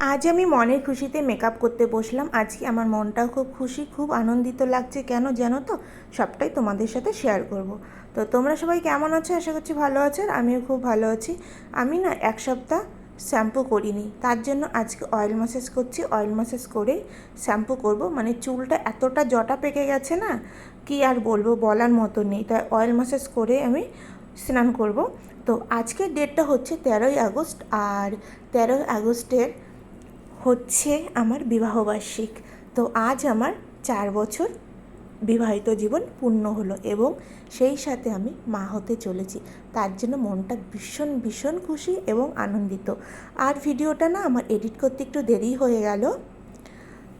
আজ আমি মনের খুশিতে মেকআপ করতে বসলাম। আজকে আমার মনটাও খুব খুশি, খুব আনন্দিত লাগছে। কেন জানো তো? সবটাই তোমাদের সাথে শেয়ার করব। তো তোমরা সবাই কেমন আছো? আশা করছি ভালো আছো আর আমিও খুব ভালো আছি। আমি না এক সপ্তাহ শ্যাম্পু করিনি। তার জন্য আজকে অয়েল ম্যাসেজ করছি। অয়েল ম্যাসাজ করে শ্যাম্পু করব। মানে চুলটা এতটা জটা পেকে গেছে না, কি আর বলব বলার মতো নেই। তাই অয়েল ম্যাসাজ করে আমি স্নান করব। তো আজকের ডেটটা হচ্ছে তেরোই আগস্ট। আর তেরোই আগস্টের হচ্ছে আমার বিবাহবার্ষিক। তো আজ আমার চার বছর বিবাহিত জীবন পূর্ণ হলো এবং সেই সাথে আমি মা হতে চলেছি। তার জন্য মনটা ভীষণ ভীষণ খুশি এবং আনন্দিত। আর ভিডিওটা না আমার এডিট করতে একটু দেরি হয়ে গেল।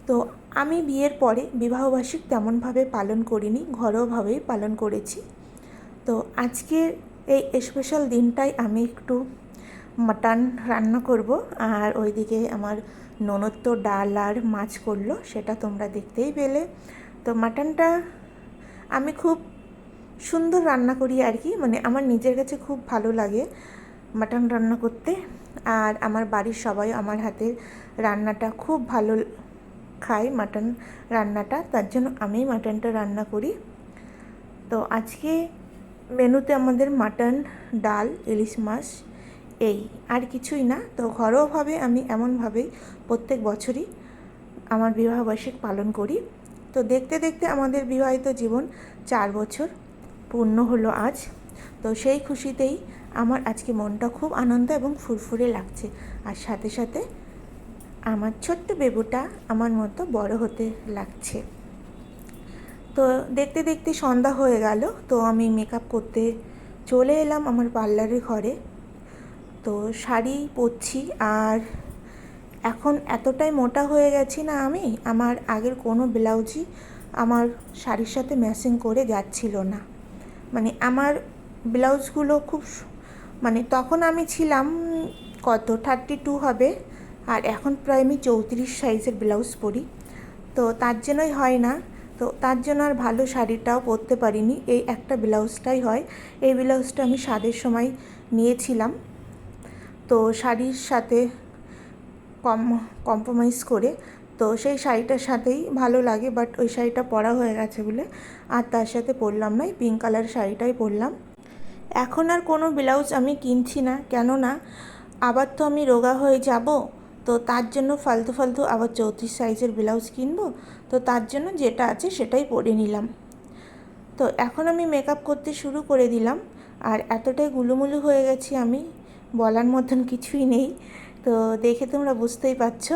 তো আমি বিয়ের পরে বিবাহবার্ষিক তেমনভাবে পালন করিনি, ঘরোয়াভাবেই পালন করেছি। তো আজকের এই স্পেশাল দিনটাই আমি একটু মাটন রান্না করব আর ওইদিকে আমার ননদ তো ডাল আর মাছ করল, সেটা তোমরা দেখতেই পেলে। তো মাটনটা আমি খুব সুন্দর রান্না করি আর কি মানে আমার নিজের কাছে খুব ভালো লাগে মাটন রান্না করতে। আর আমার বাড়ির সবাই আমার হাতের রান্নাটা খুব ভালো খায় মাটন রান্নাটা, তার জন্য আমি মাটনটা রান্না করি। তো আজকে মেনুতে আমাদের মাটন, ডাল, ইলিশ মাছ এই, আর কিছুই না। তো ঘরোয়াভাবে আমি এমনভাবেই প্রত্যেক বছরই আমার বিবাহবার্ষিক পালন করি। তো দেখতে দেখতে আমাদের বিবাহিত জীবন চার বছর পূর্ণ হলো আজ। তো সেই খুশিতেই আমার আজকে মনটা খুব আনন্দ এবং ফুরফুরে লাগছে। আর সাথে সাথে আমার ছোট্ট বেবুটা আমার মতো বড় হতে লাগছে। তো দেখতে দেখতে সন্ধ্যা হয়ে গেল। তো আমি মেকআপ করতে চলে এলাম আমার পার্লারের ঘরে। তো শাড়ি পরছি আর এখন এতটাই মোটা হয়ে গেছি না আমি, আমার আগের কোনো ব্লাউজই আমার শাড়ির সাথে ম্যাচিং করে যাচ্ছিল না। মানে আমার ব্লাউজগুলো খুব মানে তখন আমি ছিলাম কত থার্টি টু হবে আর এখন প্রায় আমি চৌত্রিশ সাইজের ব্লাউজ পরি। তো তার জন্যই হয় না, তো তার জন্য আর ভালো শাড়িটাও পরতে পারিনি। এই একটা ব্লাউজটাই হয়, এই ব্লাউজটা আমি স্বাদের সময় নিয়েছিলাম। তো শাড়ির সাথে কম কম্প্রোমাইজ করে, তো সেই শাড়িটার সাথেই ভালো লাগে বাট ওই শাড়িটা পরা হয়ে গেছে বলে আর তার সাথে পরলাম না পিঙ্ক কালার শাড়িটাই পরলাম। এখন আর কোনো ব্লাউজ আমি কিনছি না, কেননা আবার তো আমি রোগা হয়ে যাব, তো তার জন্য ফালতু ফালতু আবার চৌত্রিশ সাইজের ব্লাউজ কিনবো, তো তার জন্য যেটা আছে সেটাই পরে নিলাম। তো এখন আমি মেকআপ করতে শুরু করে দিলাম, আর এতটাই গুলুমুলু হয়ে গেছি আমি বলার মতন কিছুই নেই। তো দেখে তোমরা বুঝতেই পারছ।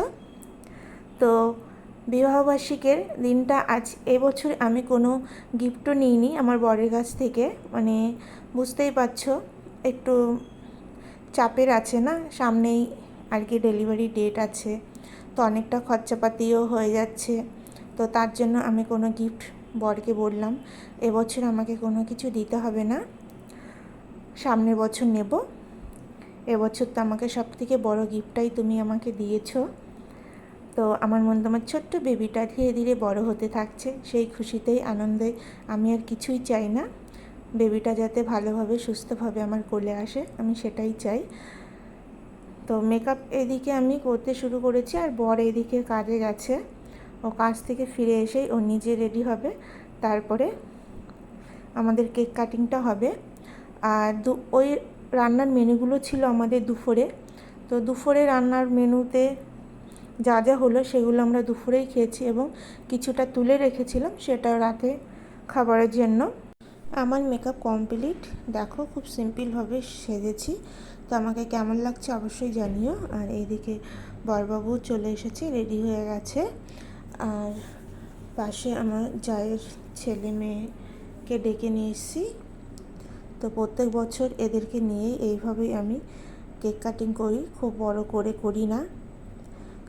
তো বিবাহবার্ষিকের দিনটা আজ এবছর আমি কোনো গিফটও নিইনি আমার বরের কাছ থেকে। মানে বুঝতেই পারছ, একটু চাপের আছে না? সামনেই আর কি ডেলিভারি ডেট আছে। তো অনেকটা খরচাপাতিও হয়ে যাচ্ছে। তো তার জন্য আমি কোনো গিফট বরকে বললাম এবছর আমাকে কোনো কিছু দিতে হবে না। সামনের বছর নেব। এবছর তো আমাকে সব থেকে বড় গিফটটাই তুমি আমাকে দিয়েছ। তো আমার মন তোমার ছোট্ট বেবিটা ধীরে ধীরে বড় হতে থাকছে, সেই খুশিতেই, আনন্দে আমি আর কিছুই চাই না। বেবিটা যাতে ভালোভাবে, সুস্থভাবে আমার কোলে আসে, আমি সেটাই চাই। তো মেকআপ এদিকে আমি করতে শুরু করেছি আর বর এদিকে কাজে গেছে। ও কাজ থেকে ফিরে এসেই ও নিজে রেডি হবে। তারপরে আমাদের কেক কাটিংটা হবে। আর দু ওই রান্নার মেনুগুলো ছিল আমাদের দুপুরে। তো দুপুরে রান্নার মেনুতে যা যা হলো সেগুলো আমরা দুপুরেই খেয়েছি এবং কিছুটা তুলে রেখেছিলাম সেটা রাতে খাবারের জন্য। আমার মেকআপ কমপ্লিট দেখো খুব সিম্পলভাবে সেজেছি। তো আমাকে কেমন লাগছে অবশ্যই জানিও। আর এইদিকে বরবাবু চলে এসেছে রেডি হয়ে গেছে। আর পাশে আমার জায়ের ছেলে মেয়েকে ডেকে নিয়ে এসেছি। তো প্রত্যেক বছর এদেরকে নিয়ে এইভাবেই আমি কেক কাটিং করি খুব বড় করে করি না।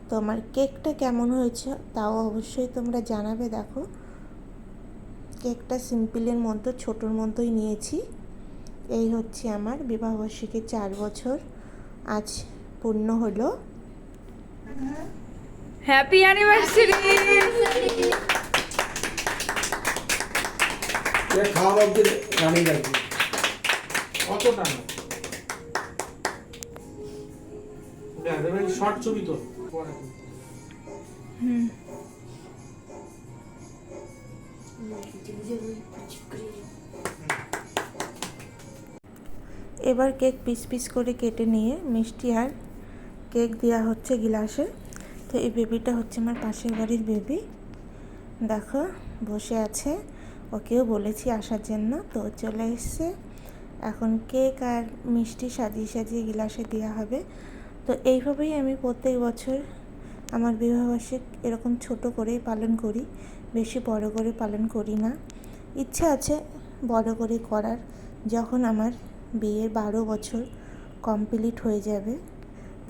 তো আমার কেকটা কেমন হয়েছে তাও অবশ্যই তোমরা জানাবে দেখো। কেকটা সিম্পলের মতো ছোটোর মতোই নিয়েছি। এই হচ্ছে আমার বিবাহবার্ষিকীর চার বছর। আজ পূর্ণ হলো। হ্যাপি অ্যানিভার্সারি খাওয়া না শর্ট ছবি তো। এবার কেক পিস পিস করে কেটে নিয়ে মিষ্টি আর কেক দেওয়া হচ্ছে গিলাসে। তো এই বেবিটা হচ্ছে আমার পাশের বাড়ির বেবি। দেখো, বসে আছে। ওকেও বলেছি আসার জন্য। তো চলে এসছে। এখন কেক আর মিষ্টি সাজিয়ে সাজিয়ে গিলাসে দেওয়া হবে। তো এইভাবেই আমি প্রত্যেক বছর আমার বিবাহবার্ষিক এরকম ছোট করেই পালন করি, বেশি বড় করে পালন করি না। ইচ্ছা আছে বড় করে করার, যখন আমার বিয়ের বারো বছর কমপ্লিট হয়ে যাবে,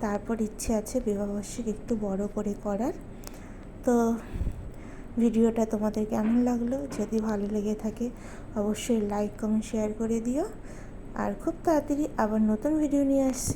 তারপর ইচ্ছে আছে বিবাহবার্ষিক একটু বড় করে করার। তো ভিডিওটা তোমাদের কেমন লাগল? যদি ভালো লেগে থাকে, অবশ্যই লাইক কমেন্ট শেয়ার করে দিও। আর খুব তাড়াতাড়ি আবার নতুন ভিডিও নিয়ে আসছি।